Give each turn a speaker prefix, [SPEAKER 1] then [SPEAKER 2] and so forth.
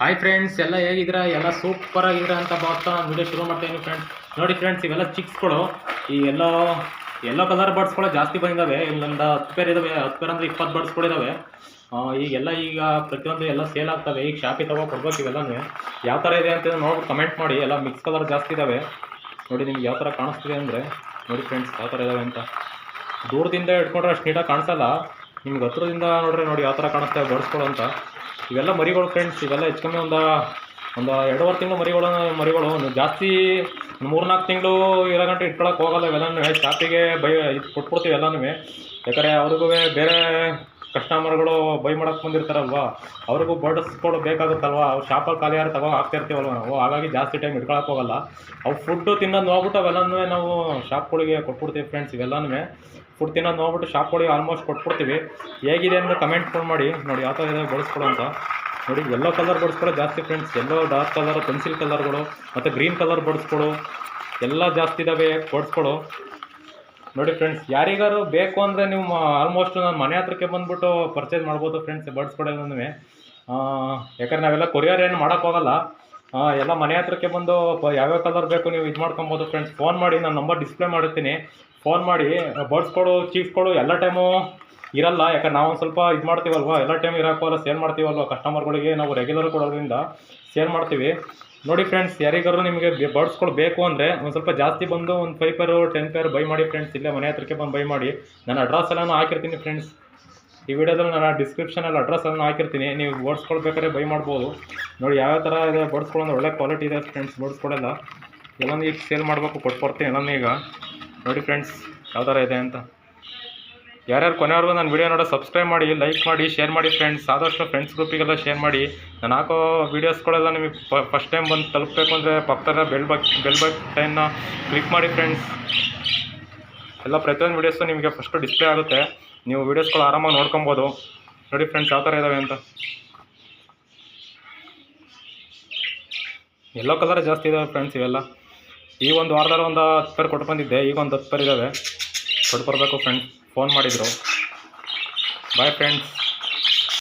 [SPEAKER 1] Hi friends ಎಲ್ಲ ಹೇಗಿದ್ದೀರಾ? ಎಲ್ಲ ಸೂಪರ್ ಆಗಿದ್ದೀರಾ ಅಂತ ಭಾವಿಸ್ತಾ ನಾನು ವಿಡಿಯೋ ಶುರು ಮಾಡ್ತೀನಿ ಫ್ರೆಂಡ್ಸ್ ನೋಡಿ ಫ್ರೆಂಡ್ಸ್ ಇವೆಲ್ಲ ಚಿಕ್ಸ್ಗಳು ಈ ಎಲ್ಲೋ ಎಲ್ಲೋ ಕಲರ್ ಬರ್ಡ್ಸ್ಗಳು ಜಾಸ್ತಿ ಬಂದಿದ್ದಾವೆ. ಇಲ್ಲೊಂದು ಹತ್ತು ಪೇರ್ ಇದಾವೆ ಹತ್ತು ಪೇರ್ ಅಂದರೆ ಇಪ್ಪತ್ತು ಬರ್ಡ್ಸ್ಗಳಿದ್ದಾವೆ ಈಗೆಲ್ಲ ಈಗ ಪ್ರತಿಯೊಂದು ಎಲ್ಲ ಸೇಲ್ ಆಗ್ತವೆ. ಈಗ ಶಾಪಿಗೆ ತಗೋ ಕೊಡ್ಬೇಕು ಇವೆಲ್ಲನೂ. ಯಾವ ಥರ ಇದೆ ಅಂತ ನೋಡಿ ಕಮೆಂಟ್ ಮಾಡಿ. ಎಲ್ಲ ಮಿಕ್ಸ್ ಕಲರ್ ಜಾಸ್ತಿ ಇದ್ದಾವೆ. ನೋಡಿ ನಿಮ್ಗೆ ಯಾವ ಥರ ಕಾಣಿಸ್ತಿದೆ ಅಂದರೆ, ನೋಡಿ ಫ್ರೆಂಡ್ಸ್ ಯಾವ ಥರ ಇದ್ದಾವೆ ಅಂತ. ದೂರದಿಂದ ಇಟ್ಕೊಂಡ್ರೆ ಅಷ್ಟು ನೀಟಾಗಿ ಕಾಣಿಸಲ್ಲ. ನಿಮ್ಗೆ ಹತ್ರದಿಂದ ನೋಡ್ರೆ, ನೋಡಿ ಯಾವ ಥರ ಕಾಣಿಸ್ತಾ ಬಡಿಸ್ಕೊಳ್ಳೋ ಅಂತ. ಇವೆಲ್ಲ ಮರಿಗಳು ಫ್ರೆಂಡ್ಸ್ ಇವೆಲ್ಲ ಹೆಚ್ಚು ಕಮ್ಮಿ ಒಂದು ಒಂದು ಎರಡೂವರೆ ತಿಂಗಳು ಮರಿಗಳು ಮರಿಗಳು. ಒಂದು ಜಾಸ್ತಿ ಮೂರ್ನಾಲ್ಕು ತಿಂಗಳು ಇರೋ ಗಂಟೆ ಇಟ್ಕೊಳಕ್ಕೆ ಹೋಗಲ್ಲ, ಇವೆಲ್ಲನೂ ಶಾಪಿಗೆ ಬೈ, ಇದು ಕೊಟ್ಬಿಡ್ತೀವಿ ಎಲ್ಲನೂ ಯಾಕಂದರೆ ಅವ್ರಿಗೂ ಬೇರೆ ಕಸ್ಟಮರ್ಗಳು ಬೈ ಮಾಡೋಕೆ ಬಂದಿರ್ತಾರಲ್ವಾ? ಅವ್ರಿಗೂ ಬರ್ಡ್ಸ್ಗಳು ಬೇಕಾಗುತ್ತಲ್ವ? ಅವ್ರು ಶಾಪಲ್ಲಿ ಖಾಲಿ ಯಾರು ತಗೋ ಹಾಕ್ತಿರ್ತೀವಲ್ವ ನಾವು? ಹಾಗಾಗಿ ಜಾಸ್ತಿ ಟೈಮ್ ಇಟ್ಕೊಳಕ್ಕೆ ಹೋಗಲ್ಲ. ಅವು ಫುಡ್ಡು ತಿನ್ನೋದು ನೋಡ್ಬಿಟ್ಟು ಅವೆಲ್ಲನೂ ನಾವು ಶಾಪ್ಗಳಿಗೆ ಕೊಟ್ಬಿಡ್ತೀವಿ ಫ್ರೆಂಡ್ಸ್ ಇವೆಲ್ಲನೂ. ಫುಡ್ ತಿನ್ನೋದು ನೋಡ್ಬಿಟ್ಟು ಶಾಪ್ಗಳಿಗೆ ಆಲ್ಮೋಸ್ಟ್ ಕೊಟ್ಬಿಡ್ತೀವಿ. ಹೇಗಿದೆ ಅಂದರೆ ಕಮೆಂಟ್ ಮಾಡಿ. ನೋಡಿ ಯಾವ ಥರ ಇದೆ ಬಳಸ್ಕೊಡು ಅಂತ. ನೋಡಿ ಎಲ್ಲೋ ಕಲರ್ ಬಡಿಸ್ಕೊಳ್ಳೋ ಜಾಸ್ತಿ friends yellow dark colour pencil ಕಲರ್ಗಳು ಮತ್ತು ಗ್ರೀನ್ ಕಲರ್ ಬಡ್ಸ್ಗಳು ಎಲ್ಲ ಜಾಸ್ತಿ ಇದ್ದಾವೆ ಬಡ್ಸ್ಗಳು ನೋಡಿ ಫ್ರೆಂಡ್ಸ್ ಯಾರಿಗಾರು ಬೇಕು ಅಂದರೆ ನೀವು ಆಲ್ಮೋಸ್ಟ್ ನಾನು ಮನೆ ಹತ್ರಕ್ಕೆ ಬಂದುಬಿಟ್ಟು ಪರ್ಚೇಸ್ ಮಾಡ್ಬೋದು ಫ್ರೆಂಡ್ಸ್ ಬಡ್ಸ್ಗಳೆಲ್ಲನೂ ಯಾಕಂದ್ರೆ ನಾವೆಲ್ಲ ಕೊರಿಯರ್ ಏನು ಮಾಡೋಕ್ಕಾಗಲ್ಲ ಎಲ್ಲ ಮನೆ ಹತ್ರಕ್ಕೆ ಬಂದು ಯಾವ್ಯಾವ ಕಲರ್ ಬೇಕು ನೀವು ಇದು ಮಾಡ್ಕೊಬೋದು ಫ್ರೆಂಡ್ಸ್ ಫೋನ್ ಮಾಡಿ, ನಾನು ನಂಬರ್ ಡಿಸ್ಪ್ಲೇ ಮಾಡಿರ್ತೀನಿ. ಫೋನ್ ಮಾಡಿ ಬರ್ಡ್ಸ್ ಕೊಡು ಚೀಫ್ಸ್ ಕೊಡು, ಎಲ್ಲ ಟೈಮು ಇರಲ್ಲ. ಯಾಕಂದ್ರೆ ನಾವು ಒಂದು ಸ್ವಲ್ಪ ಇದು ಮಾಡ್ತೀವಲ್ವ? ಎಲ್ಲ ಟೈಮ್ ಇರೋಕ್ಕೋಲ್ಲ ಸೇಲ್ ಮಾಡ್ತೀವಲ್ವ? ಕಸ್ಟಮರ್ಗಳಿಗೆ ನಾವು ರೆಗ್ಯುಲರ್ ಕೊಡೋದ್ರಿಂದ ಸೇಲ್ ಮಾಡ್ತೀವಿ. ನೋಡಿ ಫ್ರೆಂಡ್ಸ್ ಯಾರಿಗಾರು ನಿಮಗೆ ಬರ್ಡ್ಸ್ಗಳು ಬೇಕು ಅಂದರೆ ಒಂದು ಸ್ವಲ್ಪ ಜಾಸ್ತಿ ಬಂದು ಒಂದು ಫೈವ್ ಪೇರು ಟೆನ್ ಪೇರು ಬೈ ಮಾಡಿ ಫ್ರೆಂಡ್ಸ್ ಇಲ್ಲೇ ಮನೆ ಹತ್ರಕ್ಕೆ ಬಂದು ಬೈ ಮಾಡಿ. ನಾನು ಅಡ್ರೆಸ್ ಎಲ್ಲ ಹಾಕಿರ್ತೀನಿ ಫ್ರೆಂಡ್ಸ್ ಈ ವಿಡಿಯೋದಲ್ಲಿ ನಾನು ಡಿಸ್ಕ್ರಿಪ್ಷನಲ್ಲಿ ಅಡ್ರೆಸ್ ಎಲ್ಲ ಹಾಕಿರ್ತೀನಿ. ನೀವು ಬರ್ಡ್ಸ್ಗಳು ಬೇಕಾದ್ರೆ ಬೈ ಮಾಡ್ಬೋದು. ನೋಡಿ ಯಾವ ಥರ ಇದೆ ಬರ್ಡ್ಸ್ಗಳು ಒಳ್ಳೆ ಕ್ವಾಲಿಟಿ ಇದೆ ಫ್ರೆಂಡ್ಸ್ ಬರ್ಡ್ಸ್ಗಳೆಲ್ಲ ಎಲ್ಲನೂ ಈಗ ಸೇಲ್ ಮಾಡಬೇಕು ಕೊಟ್ಕೊಡ್ತೀನಿ ಎಲ್ಲನೂ ಈಗ. ನೋಡಿ ಫ್ರೆಂಡ್ಸ್ ಯಾವ ಥರ ಇದೆ ಅಂತ. ಯಾರ್ಯಾರು ಕೊನೆವರೆಗೂ ನಾನು ವಿಡಿಯೋ ನೋಡೋ ಸಬ್ಸ್ಕ್ರೈಬ್ ಮಾಡಿ ಲೈಕ್ ಮಾಡಿ ಶೇರ್ ಮಾಡಿ ಫ್ರೆಂಡ್ಸ್ ಆದಷ್ಟು ಫ್ರೆಂಡ್ಸ್ ಗ್ರೂಪಿಗೆಲ್ಲ ಶೇರ್ ಮಾಡಿ. ನಾನು ಹಾಕೋ ವೀಡಿಯೋಸ್ಗಳೆಲ್ಲ ನಿಮಗೆ ಫಸ್ಟ್ ಟೈಮ್ ಬಂದು ತಲುಪಬೇಕು ಅಂದರೆ ಪಕ್ಕದ ಬೆಲ್ ಬಕ್ ಬೆಲ್ ಬಟನ್ನ ಕ್ಲಿಕ್ ಮಾಡಿ ಫ್ರೆಂಡ್ಸ್ ಎಲ್ಲ ಪ್ರತಿಯೊಂದು ವೀಡಿಯೋಸು ನಿಮಗೆ ಫಸ್ಟು ಡಿಸ್ಪ್ಲೇ ಆಗುತ್ತೆ. ನೀವು ವೀಡಿಯೋಸ್ಗಳು ಆರಾಮಾಗಿ ನೋಡ್ಕೊಬೋದು. ನೋಡಿ ಫ್ರೆಂಡ್ಸ್ ಯಾವ ಥರ ಇದ್ದಾವೆ ಅಂತ. ಎಲ್ಲೋ ಕಲರ್ ಜಾಸ್ತಿ ಇದ್ದಾವೆ ಫ್ರೆಂಡ್ಸ್ ಇವೆಲ್ಲ. ಈ ಒಂದು ವಾರದಲ್ಲಿ ಒಂದು ಹತ್ತು ಪೇರ್ ಕೊಟ್ಟು ಬಂದಿದ್ದೆ ಈಗ ಒಂದು ಹತ್ತು ಪೇರ್ ಇದ್ದಾವೆ ಕೊಟ್ಟು ಬರಬೇಕು ಫ್ರೆಂಡ್ಸ್ ಫೋನ್ ಮಾಡಿದರು. Bye friends